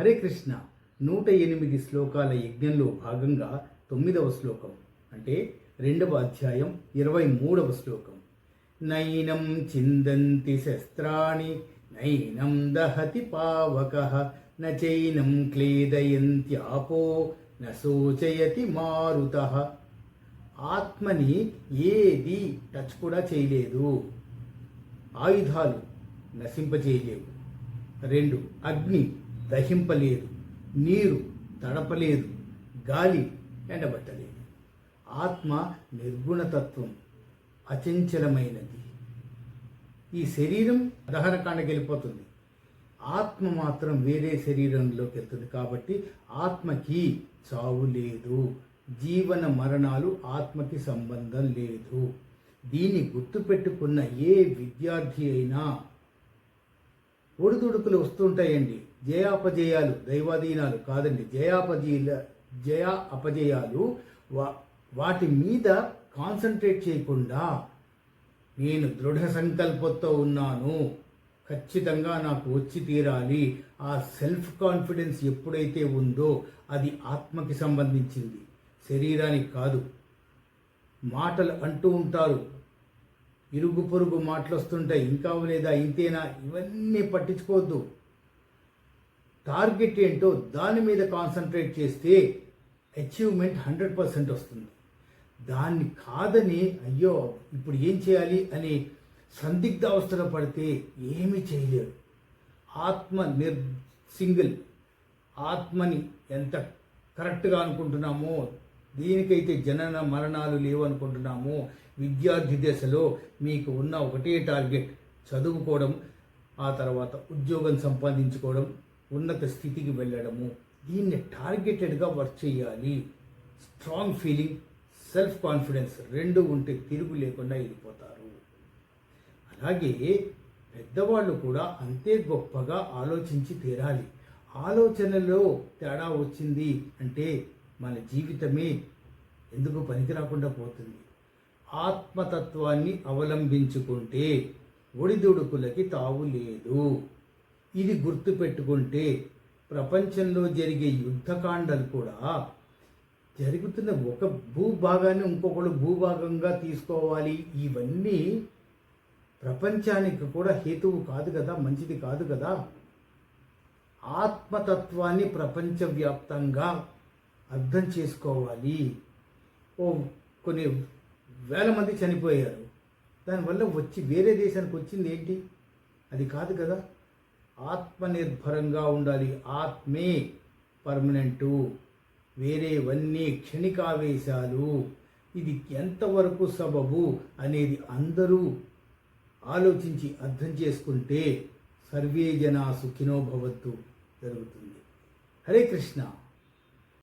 హరే కృష్ణ నూట ఎనిమిది శ్లోకాల యజ్ఞంలో భాగంగా తొమ్మిదవ శ్లోకం అంటే రెండవ అధ్యాయం ఇరవై మూడవ శ్లోకం. నైనం చిందంతి శస్త్రాణి నైనం దహతి పావక నైనం క్లేదయంత్యాపో నోచయతి మారుత. ఆత్మని ఏది టచ్ కూడా చేయలేదు. ఆయుధాలు నశింపచేయలేవు రెండు అగ్ని. దహింపలేదు. నీరు తడపలేదు. గాలి ఎండబట్టలేదు. ఆత్మ నిర్గుణతత్వం అచంచలమైనది. ఈ శరీరం దహనకాండకి వెళ్ళిపోతుంది. ఆత్మ మాత్రం వేరే శరీరంలోకి వెళ్తుంది కాబట్టి ఆత్మకి చావు లేదు. జీవన మరణాలు ఆత్మకి సంబంధం లేదు. దీన్ని గుర్తుపెట్టుకున్న ఏ విద్యార్థి అయినా ఒడిదుడుకులు వస్తుంటాయండి జయాపజయాలు దైవాధీనాలు కాదండి. జయాపజయ జయ అపజయాలు వా వాటి మీద కాన్సన్ట్రేట్ చేయకుండా నేను దృఢ సంకల్పంతో ఉన్నాను. ఖచ్చితంగా నాకు వచ్చి తీరాలి. ఆ సెల్ఫ్ కాన్ఫిడెన్స్ ఎప్పుడైతే ఉందో అది ఆత్మకి సంబంధించింది. శరీరానికి కాదు. మాటలు అంటూ ఉంటారు. ఇరుగు పొరుగు మాటలు వస్తుంటాయి ఇంకా లేదా ఇంతేనా? ఇవన్నీ పట్టించుకోవద్దు. టార్గెట్ ఏంటో దాని మీద కాన్సన్ట్రేట్ చేస్తే అచీవ్మెంట్ హండ్రెడ్ పర్సెంట్ వస్తుంది. దాన్ని కాదని అయ్యో ఇప్పుడు ఏం చేయాలి అని సందిగ్ధ అవస్థలో పడితే ఏమీ చేయలేరు. ఆత్మ నిర్ సింగిల్. ఆత్మని ఎంత కరెక్ట్గా అనుకుంటున్నామో దీనికైతే జనన మరణాలు లేవు అనుకుంటున్నామో విద్యార్థి దశలో మీకు ఉన్న ఒకటే టార్గెట్ చదువుకోవడం ఆ తర్వాత ఉద్యోగం సంపాదించుకోవడం ఉన్నత స్థితికి వెళ్ళడము. దీన్ని టార్గెటెడ్గా వర్క్ చేయాలి. స్ట్రాంగ్ ఫీలింగ్ సెల్ఫ్ కాన్ఫిడెన్స్ రెండు ఉంటే తిరుగు లేకుండా వెళ్ళిపోతారు. అలాగే పెద్దవాళ్ళు కూడా అంతే గొప్పగా ఆలోచించి తీరాలి. ఆలోచనలో తేడా వచ్చింది అంటే మన జీవితమే ఎందుకు పనికి రాకుండా పోతుంది? ఆత్మతత్వాన్ని అవలంబించుకుంటే ఒడిదుడుకులకి తావు లేదు. ఇది గుర్తుపెట్టుకుంటే ప్రపంచంలో జరిగే యుద్ధకాండలు కూడా జరుగుతున్న ఒక భూభాగాన్ని ఇంకొకళ్ళు భూభాగంగా తీసుకోవాలి. ఇవన్నీ ప్రపంచానికి కూడా హేతువు కాదు కదా మంచిది కాదు కదా. ఆత్మతత్వాన్ని ప్రపంచవ్యాప్తంగా అర్థం చేసుకోవాలి. ఓ కొన్ని వేల మంది చనిపోయారు. దానివల్ల వచ్చి వేరే దేశానికి వచ్చింది ఏంటి? అది కాదు కదా. ఆత్మనిర్భరంగా ఉండాలి. ఆత్మే పర్మనెంటు. వేరేవన్నీ క్షణికావేశాలు. ఇది ఎంతవరకు సబబు అనేది అందరూ ఆలోచించి అర్థం చేసుకుంటే సర్వే జనా సుఖినో భవత్తు జరుగుతుంది. హరే కృష్ణ.